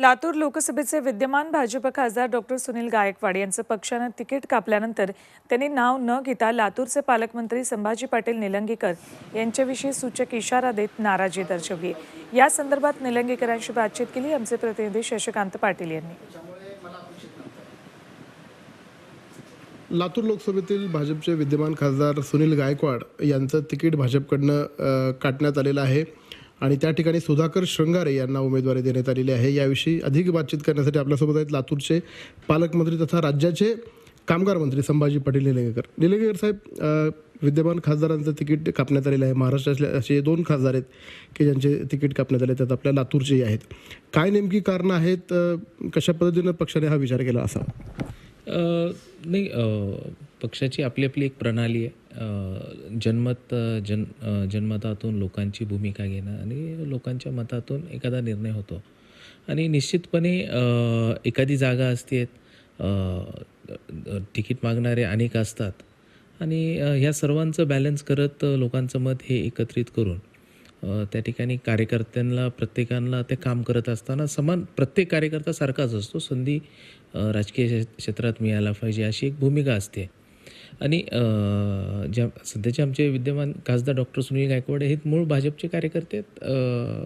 लातूर लोकसभेचे विद्यमान भाजप खासदार डॉक्टर सुनील गायकवाड यांचं पक्षानं तिकीट कापल्यानंतर त्यांनी नाव न घेता लातूरचे पालकमंत्री संभाजी पाटील निलंगेकर यांच्याविषयी सूचक इशारा देत नाराजी दर्शवली. या संदर्भात निलंगेकरांशी बातचीत केली. आमचे प्रतिनिधी शशिकांत पाटील यांनी. लातूर लोकसभेतील भाजपचे विद्यमान खासदार सुनील गायकवाड यांचं तिकीट भाजपकडनं काटण्यात काढण्यात आलेलं आहे. आणि त्या ठिकाणी सुधाकर शृंगारे यांना उमेदवारी देण्यात आलेली आहे. याविषयी अधिक बातचीत करण्यासाठी आपल्यासोबत आहेत लातूरचे पालकमंत्री तथा राज्याचे कामगार मंत्री संभाजी पाटील निलंगेकर. निलंगेकर साहेब विद्यमान खासदारांचं तिकीट कापण्यात आलेलं आहे. महाराष्ट्रातले असे दोन खासदार आहेत की ज्यांचे तिकीट कापण्यात आले त्यात आपल्या लातूरचेही आहेत. काय नेमकी कारणं आहेत? कशा पद्धतीनं पक्षाने हा विचार केला असा? नाही पक्षाची आपली आपली एक प्रणाली आहे. जनमत जन्मत जन जनमतातून जन्मतातून लोकांची भूमिका घेणं आणि लोकांच्या मतातून एखादा निर्णय होतो. आणि निश्चितपणे एखादी जागा असते तिकीट मागणारे अनेक असतात. आणि ह्या सर्वांचं बॅलन्स करत लोकांचं मत हे एकत्रित करून त्या ठिकाणी कार्यकर्त्यांना प्रत्येकांना ते काम करत असताना समान प्रत्येक कार्यकर्ता सारखाच असतो. संधी राजकीय क्षेत्रात मिळायला पाहिजे अशी एक भूमिका असते. आणि ज्या सध्याचे आमचे विद्यमान खासदार डॉक्टर सुनील गायकवाड हे मूळ भाजपचे कार्यकर्ते आहेत.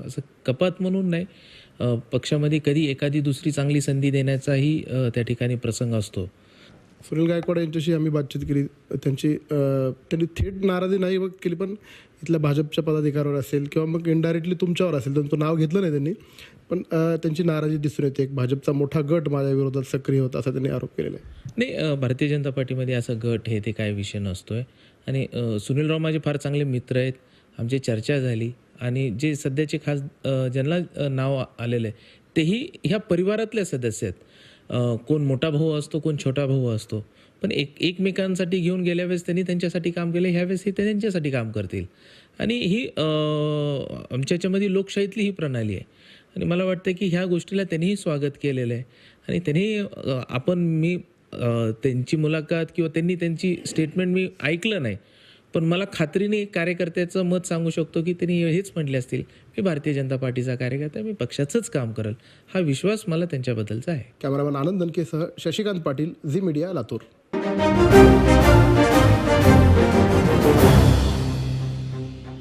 असं कपात म्हणून नाही पक्षामध्ये कधी एखादी दुसरी चांगली संधी देण्याचाही त्या ठिकाणी प्रसंग असतो. सुनील गायकवाड यांच्याशी आम्ही बातचीत केली. त्यांची त्यांनी थेट नाराजी नाही बघ केली पण इथल्या भाजपच्या पदाधिकाऱ्यावर असेल किंवा मग इनडायरेक्टली तुमच्यावर असेल त्यांचं नाव घेतलं नाही त्यांनी पण त्यांची नाराजी दिसून येते. एक भाजपचा मोठा गट माझ्या विरोधात सक्रिय होता असा त्यांनी आरोप केलेला आहे. नाही भारतीय जनता पार्टीमध्ये असा गट हे ते काय विषय नसतोय. आणि सुनीलराव माझे फार चांगले मित्र आहेत. आमची चर्चा झाली. आणि जे सध्याचे खास ज्यांना नाव आलेलं आहे तेही ह्या परिवारातले सदस्य आहेत. कोण मोठा भाऊ असतो कोण छोटा भाऊ असतो. पण एक एकमेकांसाठी घेऊन गेल्या वेळेस त्यांनी त्यांच्यासाठी काम केलं ह्यावेळेस हे ते त्यांच्यासाठी काम करतील. आणि ही आमच्या याच्यामध्ये लोकशाहीतली ही प्रणाली आहे. आणि मला वाटतं की ह्या गोष्टीला त्यांनीही स्वागत केलेलं आहे. आणि त्यांनी आपण मी त्यांची मुलाखत किंवा त्यांनी त्यांची स्टेटमेंट मी ऐकलं नाही. पण मला खात्रीने कार्यकर्त्याचं मत सांगू शकतो की त्यांनी हेच म्हटले असतील मी भारतीय जनता पार्टीचा कार्यकर्ता मी पक्षाचंच काम करेल. हा विश्वास मला त्यांच्याबद्दलचा आहे. कॅमेरामॅन आनंदनकेसह शशिकांत पाटील झी मीडिया लातूर.